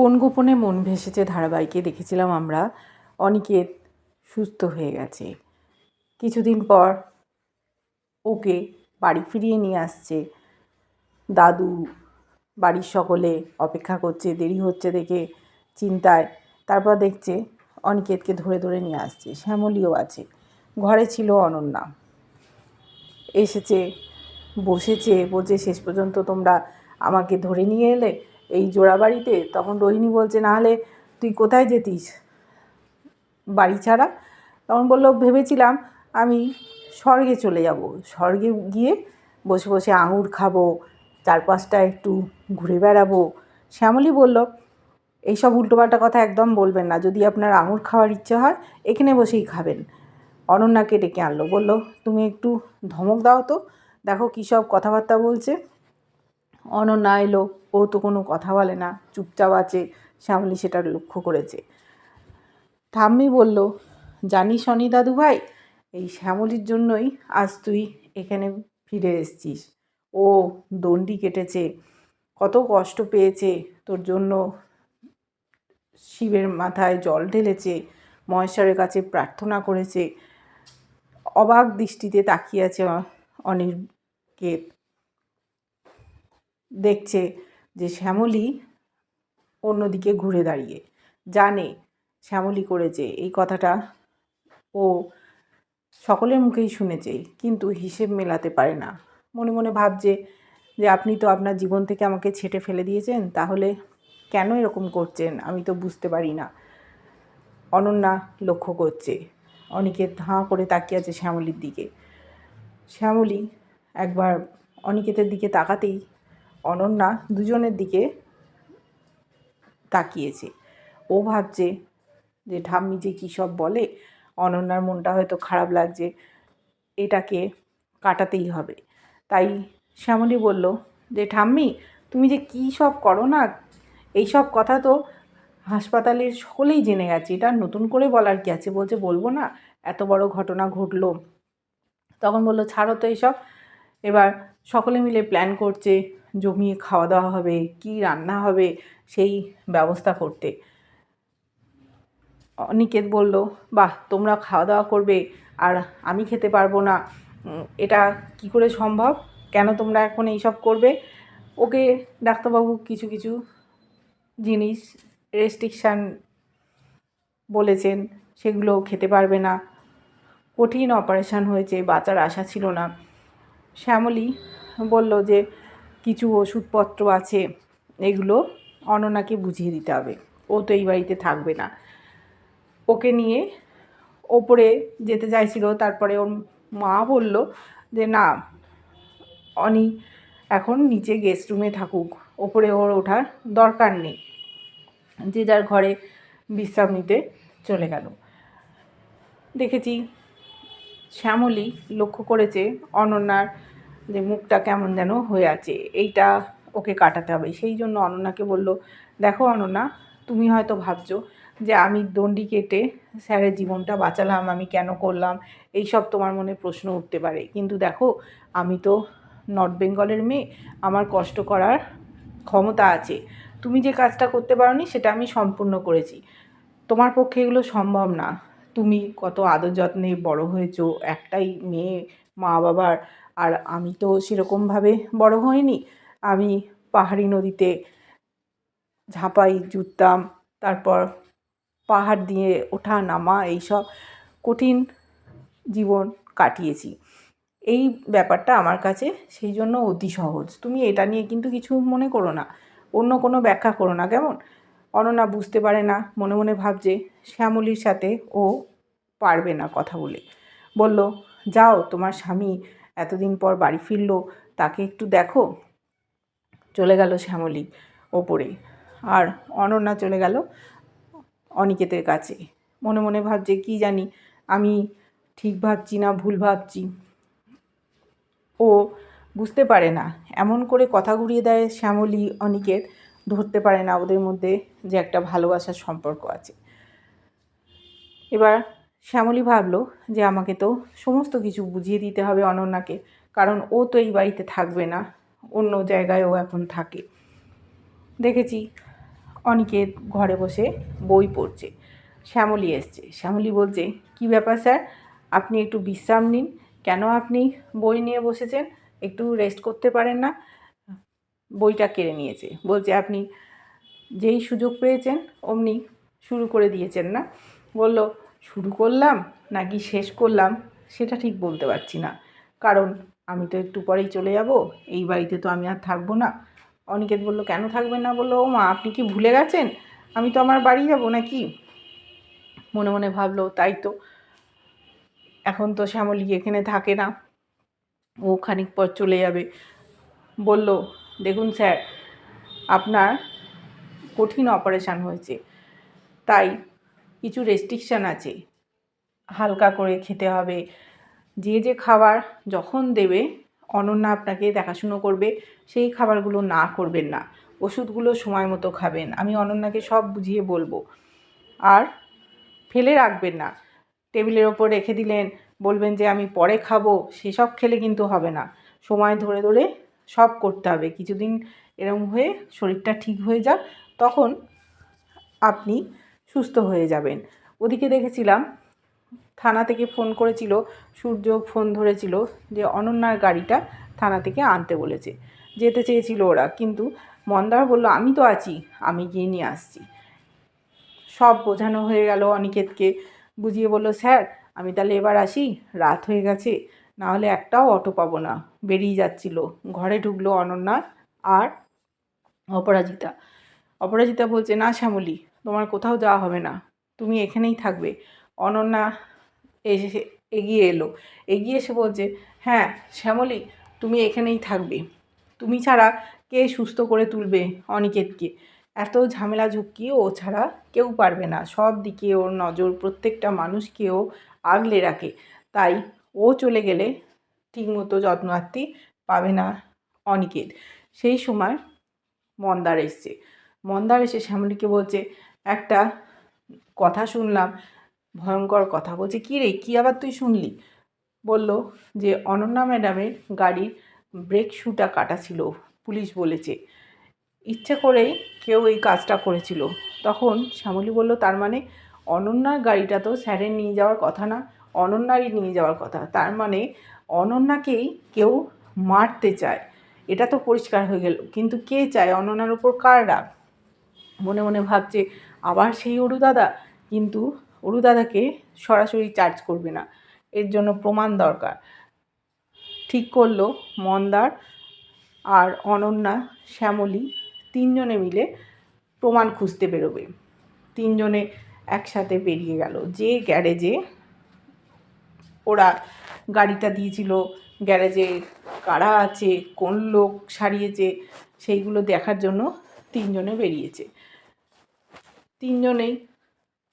কোন গোপনে মন ভেসেছে ধারাবাহিকে দেখেছিলাম আমরা অনিকেত সুস্থ হয়ে গেছে। কিছুদিন পর ওকে বাড়ি ফিরিয়ে নিয়ে আসছে। দাদু বাড়ির সকলে অপেক্ষা করছে, দেরি হচ্ছে দেখে চিন্তায়। তারপর দেখছে অনিকেতকে ধরে ধরে নিয়ে আসছে, শ্যামলীও আছে। ঘরে ছিল অনন্যা। এসেছে, বসেছে, বলছে, শেষ পর্যন্ত তোমরা আমাকে ধরে নিয়ে এলে এই জোড়াবাড়িতে, তখন রোহিণী বলছে নাহলে তুই কোথায় যেতিস? বাড়ি ছাড়া। তখন বলল, ভেবেছিলাম আমি স্বর্গে চলে যাব। স্বর্গে গিয়ে বসে বসে আঙুর খাব, চারপাশটা একটু ঘুরে বেড়াবো। শ্যামলী বলল, এইসব উল্টোপাল্টা কথা একদম বলবেন না। যদি আপনার আঙুর খাওয়ার ইচ্ছে হয়, এখানে বসেই খাবেন। অনন্যাকে ডেকে আনলো। বলল, তুমি একটু ধমক দাও তো। দেখো কী সব কথাবার্তা বলছে। অনন্যা এলো ও তো কোনো কথা বলে না, চুপচাপ আছে, শ্যামলী সেটা লক্ষ্য করেছে। ঠাম্মি বলল, জানিস অনি দাদু ভাই, এই শ্যামলীর জন্যই আজ তুই এখানে ফিরে এসছিস। ও দণ্ডি কেটেছে, কত কষ্ট পেয়েছে, তোর জন্য শিবের মাথায় জল ঢেলেছে, মহেশ্বরের কাছে প্রার্থনা করেছে। অবাক দৃষ্টিতে তাকিয়ে আছে অনির্কেত দেখছে যে শ্যামলী অন্যদিকে ঘুরে দাঁড়িয়ে। জানে শ্যামলী করেছে। এই কথাটা ও সকলের মুখেই শুনেছে, কিন্তু হিসেব মেলাতে পারে না। মনে মনে ভাবছে যে, আপনি তো আপনার জীবন থেকে আমাকে ছেটে ফেলে দিয়েছেন, তাহলে কেন এরকম করছেন? আমি তো বুঝতে পারি না। অনন্যা লক্ষ্য করছে। অনিকেত হাঁ করে তাকিয়ে আছে শ্যামলীর দিকে। শ্যামলী একবার অনিকেতের দিকে তাকাতেই অনন্যা দুজনের দিকে তাকিয়েছে। ও ভাবছে যে, ঠাম্মি যে কী সব বলে? অনন্যার মনটা হয়তো খারাপ লাগছে। এটাকে কাটাতেই হবে। তাই শ্যামলী বলল, যে, ঠাম্মি, তুমি যে কী সব করো না? এইসব কথা তো হাসপাতালের সকলেই জেনে গেছে। এটা নতুন করে বলার কি আছে বলছে বলব না? এত বড় ঘটনা ঘটলো। তখন বলল, ছাড়ো তো এইসব এবার সকলে মিলে প্ল্যান করছে জমিয়ে খাওয়া দাওয়া হবে, কি রান্না হবে সেই ব্যবস্থা করতে। অনিকেত বলল, বাহ, তোমরা খাওয়া দাওয়া করবে আর আমি খেতে পারব না। এটা কি করে সম্ভব? কেন তোমরা এখন এইসব করবে? ওকে ডাক্তারবাবু কিছু কিছু জিনিস রেস্ট্রিকশান বলেছেন, সেগুলো খেতে পারবে না। কঠিন অপারেশান হয়েছে, বাঁচার আশা ছিল না। শ্যামলী বলল যে কিছু ওষুধপত্র আছে, এগুলো অননাকে বুঝিয়ে দিতে হবে। ও তো এই বাড়িতে থাকবে না। ওকে নিয়ে ওপরে যেতে চাইছিল, তারপরে ওর মা বলল যে, না, অনি এখন নিচে গেস্ট রুমে থাকুক, ওপরে ওর ওঠার দরকার নেই। যে যার ঘরে বিশ্রাম নিতে চলে গেল। দেখেছি শ্যামলী লক্ষ্য করেছে অনন্যার যে মুখটা কেমন যেন হয়ে আছে, এইটা ওকে কাটাতে হবে। সেই জন্য অনন্যাকে বলল, দেখো অনন্যা, তুমি হয়তো ভাবছ যে আমি দণ্ডি কেটে স্যারের জীবনটা বাঁচালাম, আমি কেন করলাম? এই সব তোমার মনে প্রশ্ন উঠতে পারে। কিন্তু দেখো, আমি তো নর্থ বেঙ্গলের মেয়ে, আমার কষ্ট করার ক্ষমতা আছে। তুমি যে কাজটা করতে পারোনি, সেটা আমি সম্পূর্ণ করেছি। তোমার পক্ষে এগুলো সম্ভব না। তুমি কত আদর যত্নে বড় হয়েছো, একটাই মেয়ে মা বাবার আর আমি তো সেরকমভাবে বড় হইনি। আমি পাহাড়ি নদীতে ঝাঁপাই, জুততাম, তারপর পাহাড় দিয়ে ওঠা, নামা, এইসব কঠিন জীবন কাটিয়েছি। এই ব্যাপারটা আমার কাছে সেই জন্য অতি সহজ। তুমি এটা নিয়ে কিন্তু কিছু মনে করো না। অন্য কোনো ব্যাখ্যা করো না, কেমন? অননা বুঝতে পারে না, মনে মনে ভাবছে, শ্যামলির সাথে ও পারবে না কথা বলে। বলল, যাও, তোমার স্বামী এতদিন পর বাড়ি ফিরলো, তাকে একটু দেখো। চলে গেল শ্যামলী ওপরে। আর অনন্যা চলে গেল অনিকেতের কাছে। মনে মনে ভাবছে, কি জানি, আমি ঠিক ভাবছি না, ভুল ভাবছি। ও বুঝতে পারে না। এমন করে কথা ঘুরিয়ে দেয় শ্যামলী, অনিকেত। ধরতে পারে না ওদের মধ্যে যে একটা ভালোবাসার সম্পর্ক আছে। এবার শ্যামলী ভাবলো যে আমাকে তো সমস্ত কিছু বুঝিয়ে দিতে হবে অনন্যাকে, কারণ ও তো এই বাড়িতে থাকবে না, অন্য জায়গায় ও এখন থাকে। দেখেছি অনিকেত ঘরে বসে বই পড়ছে। শ্যামলী এসছে। শ্যামলী বলছে, কি ব্যাপার স্যার? আপনি একটু বিশ্রাম নিন। কেন আপনি বই নিয়ে বসেছেন? একটু রেস্ট করতে পারেন না? বইটা কেড়ে নিয়েছে। বলছে, আপনি যেই সুযোগ পেয়েছেন, অমনি শুরু করে দিয়েছেন না? বলল শুরু করলাম নাকি শেষ করলাম সেটা ঠিক বলতে পারছি না। কারণ আমি তো একটু পরেই চলে যাব, এই বাড়িতে তো আমি আর থাকব না। অনিকেত বলল, কেন থাকবেন না? বলল, ও মা, আপনি কি ভুলে গেছেন? আমি তো আমার বাড়ি যাব নাকি? মনে মনে ভাবলো, তাই তো। এখন তো শ্যামলী এখানে থাকে না। ও খানিক পর চলে যাবে। বলল, দেখুন স্যার, আপনার কঠিন অপারেশান হয়েছে। তাই কিছু রেস্ট্রিকশান আছে। হালকা করে খেতে হবে। যে যে খাবার যখন দেবে, অনন্যা আপনাকে দেখাশুনো করবে, সেই খাবারগুলো না করবেন না। ওষুধগুলো সময় মতো খাবেন। আমি অনন্যাকে সব বুঝিয়ে বলব। আর ফেলে রাখবেন না। টেবিলের ওপর রেখে দিলেন, বলবেন যে আমি পরে খাব, সেসব খেলে কিন্তু হবে না। সময় ধরে ধরে সব করতে হবে। কিছুদিন এরম হয়ে শরীরটা ঠিক হয়ে যাক, তখন আপনি সুস্থ হয়ে যাবেন। ওদিকে দেখেছিলাম, থানা থেকে ফোন করেছিল, সূর্য ফোন ধরেছিল যে অনন্যার গাড়িটা থানা থেকে আনতে বলেছে। যেতে চেয়েছিল ওরা, কিন্তু মন্দার বলল, আমি তো আছি, আমি গিয়ে নিয়ে আসছি। সব বোঝানো হয়ে গেল অনিকেতকে। বুঝিয়ে বলল, স্যার, আমি তাহলে এবার আসি, রাত হয়ে গেছে না হলে একটাও অটো পাবো না। বেরিয়ে যাচ্ছিল। ঘরে ঢুকলো অনন্যা আর অপরাজিতা। অপরাজিতা বলছে, না শ্যামলী তোমার কোথাও যাওয়া হবে না। তুমি এখানেই থাকবে। অনন্যা এসে এগিয়ে এলো। এগিয়ে এসে বলছে হ্যাঁ শ্যামলী, তুমি এখানেই থাকবে। তুমি ছাড়া কে সুস্থ করে তুলবে অনিকেতকে? এত ঝামেলা ঝুঁকি ও ছাড়া কেউ পারবে না। সব দিকে ওর নজর প্রত্যেকটা মানুষকেও আগলে রাখে। তাই ও চলে গেলে ঠিকমতো যত্নার্থী পাবে না অনিকেত। সেই সময় মন্দার এসছে। মন্দার এসে শ্যামলীকে বলছে একটা কথা শুনলাম, ভয়ঙ্কর কথা। বলছে, কী রে, কী আবার তুই শুনলি? বলল যে, অনন্যা ম্যাডামের গাড়ির ব্রেক শুটা কাটা ছিল, পুলিশ বলেছে। ইচ্ছে করেই কেউ এই কাজটা করেছিল। তখন শ্যামলী বলল, তার মানে অনন্যার গাড়িটা তো স্যারের নিয়ে যাওয়ার কথা না, অনন্যারই নিয়ে যাওয়ার কথা। তার মানে অনন্যাকেই কেউ মারতে চায়। এটা তো পরিষ্কার হয়ে গেল। কিন্তু কে চায়? অনন্যার উপর কার রাগ? মনে মনে ভাবছে আবার সেই অরু দাদা, কিন্তু অরু দাদাকে সরাসরি চার্জ করবে না। এর জন্য প্রমাণ দরকার। ঠিক করল মন্দার আর অনন্যা, শ্যামলী তিনজনে মিলে প্রমাণ খুঁজতে বেরোবে। তিনজনে একসাথে বেরিয়ে গেল। যে গ্যারেজে ওরা গাড়িটা দিয়েছিল, গ্যারেজে কারা আছে, কোন লোক সারিয়েছে, সেইগুলো দেখার জন্য তিনজনে বেরিয়েছে। তিনজনেই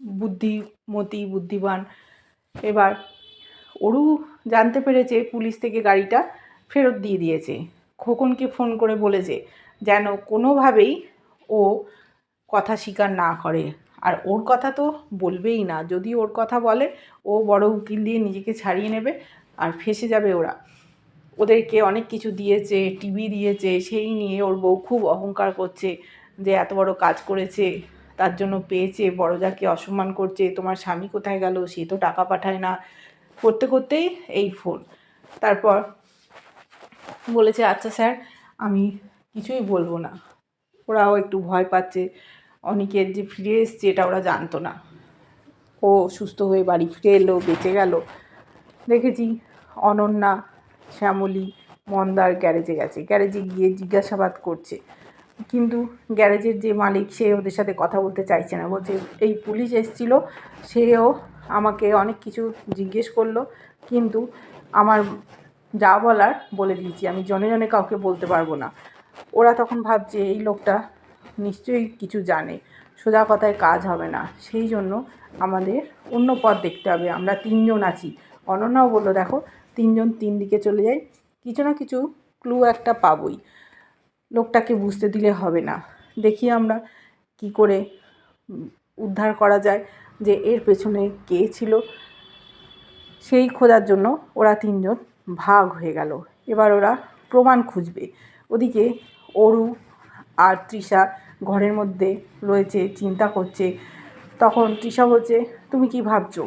বুদ্ধিমতী বুদ্ধিমান। এবার অরু জানতে পেরেছে পুলিশ থেকে গাড়িটা ফেরত দিয়ে দিয়েছে। খোকনকে ফোন করে বলেছে যেন কোনোভাবেই ও কথা স্বীকার না করে। আর ওর কথা তো বলবেই না। যদি ওর কথা বলে, ও বড় উকিল দিয়ে নিজেকে ছাড়িয়ে নেবে আর ফেসে যাবে ওরা। ওদেরকে অনেক কিছু দিয়েছে, টিভি দিয়েছে, সেই নিয়ে ওর বউ খুব অহংকার করছে যে এত বড় কাজ করেছে। তার জন্য পেয়েছে, বড় যাকে অসম্মান করছে, তোমার স্বামী কোথায় গেল, সে তো টাকা পাঠায় না, করতে করতেই এই ফোন তারপর বলেছে আচ্ছা স্যার আমি কিছুই বলব না। ওরাও একটু ভয় পাচ্ছে অনেকের যে ফিরে এসছে, এটা ওরা জানতো না। ও সুস্থ হয়ে বাড়ি ফিরে এলো, বেঁচে গেল। দেখেছি অনন্যা, শ্যামলী, মন্দার গ্যারেজে গেছে। গ্যারেজে গিয়ে জিজ্ঞাসাবাদ করছে। কিন্তু গ্যারেজের যে মালিক, সে ওদের সাথে কথা বলতে চাইছে না। বলছে, এই পুলিশ এসছিল, সেও আমাকে অনেক কিছু জিজ্ঞেস করল, কিন্তু আমার যা বলার বলে দিয়েছি। আমি জনে জনে কাউকে বলতে পারব না। ওরা তখন ভাবছে, এই লোকটা নিশ্চয়ই কিছু জানে। সোজা কথায় কাজ হবে না। সেই জন্য আমাদের অন্য পথ দেখতে হবে। আমরা তিনজন আছি। অনন্যাও বলল, দেখো, তিনজন তিন দিকে চলে যাই। কিছু না কিছু ক্লু একটা পাবই। লোকটাকে বুঝতে দিলে হবে না। দেখি আমরা কি করে উদ্ধার করা যায় যে এর পেছনে কে ছিল। সেই খোঁজার জন্য ওরা তিনজন ভাগ হয়ে গেল। এবার ওরা প্রমাণ খুঁজবে। ওদিকে অরু আর তৃষা ঘরের মধ্যে রয়েছে, চিন্তা করছে। তখন তৃষা বলছে, তুমি কি ভাবছ?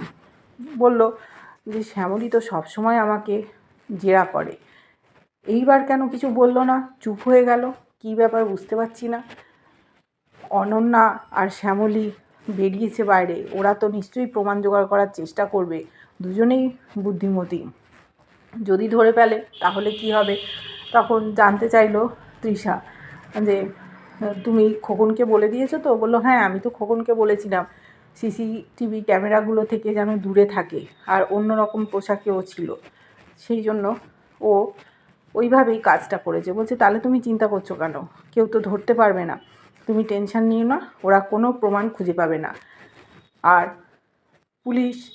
বলল যে, শ্যামলী তো সবসময় আমাকে জেরা করে। এইবার কেন কিছু বলল না? চুপ হয়ে গেল। কী ব্যাপার বুঝতে পারছি না। অনন্যা আর শ্যামলী বেরিয়েছে বাইরে। ওরা তো নিশ্চয়ই প্রমাণ জোগাড় করার চেষ্টা করবে। দুজনেই বুদ্ধিমতী। যদি ধরে ফেলে, তাহলে কি হবে? তখন জানতে চাইলো তৃষা যে, তুমি খোকনকে বলে দিয়েছ তো? বলল হ্যাঁ আমি তো খোকনকে বলেছিলাম। সিসিটিভি ক্যামেরাগুলো থেকে যেন দূরে থাকে। আর অন্য রকম পোশাকেও ছিল। সেই জন্য ও ওইভাবেই কাজটা করেছে। বলছে, তাহলে তুমি চিন্তা করছ কেন? কেউ তো ধরতে পারবে না। তুমি টেনশন নিও না, ওরা কোনো প্রমাণ খুঁজে পাবে না। আর পুলিশ,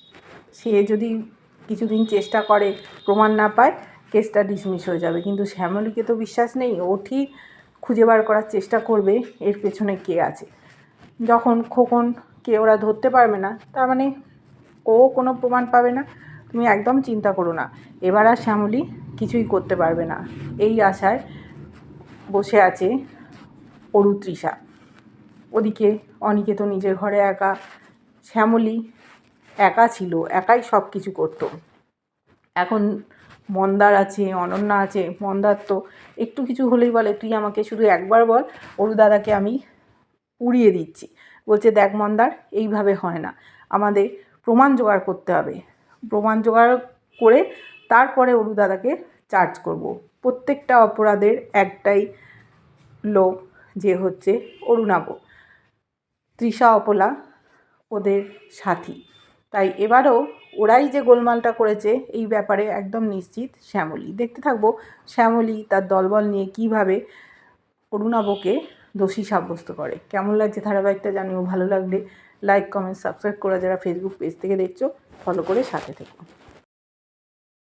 সে যদি কিছুদিন চেষ্টা করে, প্রমাণ না পায়, কেসটা ডিসমিস হয়ে যাবে। কিন্তু শ্যামলীকে তো বিশ্বাস নেই, ও ঠিক খুঁজে বার করার চেষ্টা করবে, এর পেছনে কে আছে। যখন খোকনকে ওরা ধরতে পারবে না, তার মানে ও কোনো প্রমাণ পাবে না। তুমি একদম চিন্তা করো না। এবার আর শ্যামলী কিছুই করতে পারবে না। এই আশায় বসে আছে অরুতৃষা ওদিকে অনিকে তো নিজের ঘরে একা। শ্যামলী একা ছিল, একাই সব কিছু করতো। এখন মন্দার আছে, অনন্যা আছে, মন্দার তো একটু কিছু হলেই বলে, তুই আমাকে শুধু একবার বল, অরু দাদাকে আমি উড়িয়ে দিচ্ছি। বলছে, দেখ মন্দার, এইভাবে হয় না। আমাদের প্রমাণ জোগাড় করতে হবে। প্রমাণ জোগাড় করে তারপরে অরু দাদাকে চার্জ করব। প্রত্যেকটা অপরাধের একটাই লোক যে হচ্ছে অরুণাব। তৃষা, অপলা ওদের সাথী। তাই এবারও ওরাই যে গোলমালটা করেছে এই ব্যাপারে একদম নিশ্চিত শ্যামলী। দেখতে থাকব শ্যামলী তার দলবল নিয়ে কীভাবে অরুণাবকে দোষী সাব্যস্ত করে। কেমন লাগছে ধারাবাহিকটা জানিও ভালো লাগলে লাইক কমেন্ট সাবস্ক্রাইব করা যারা ফেসবুক পেজ থেকে দেখছ ফলো করে সাথে থেকো।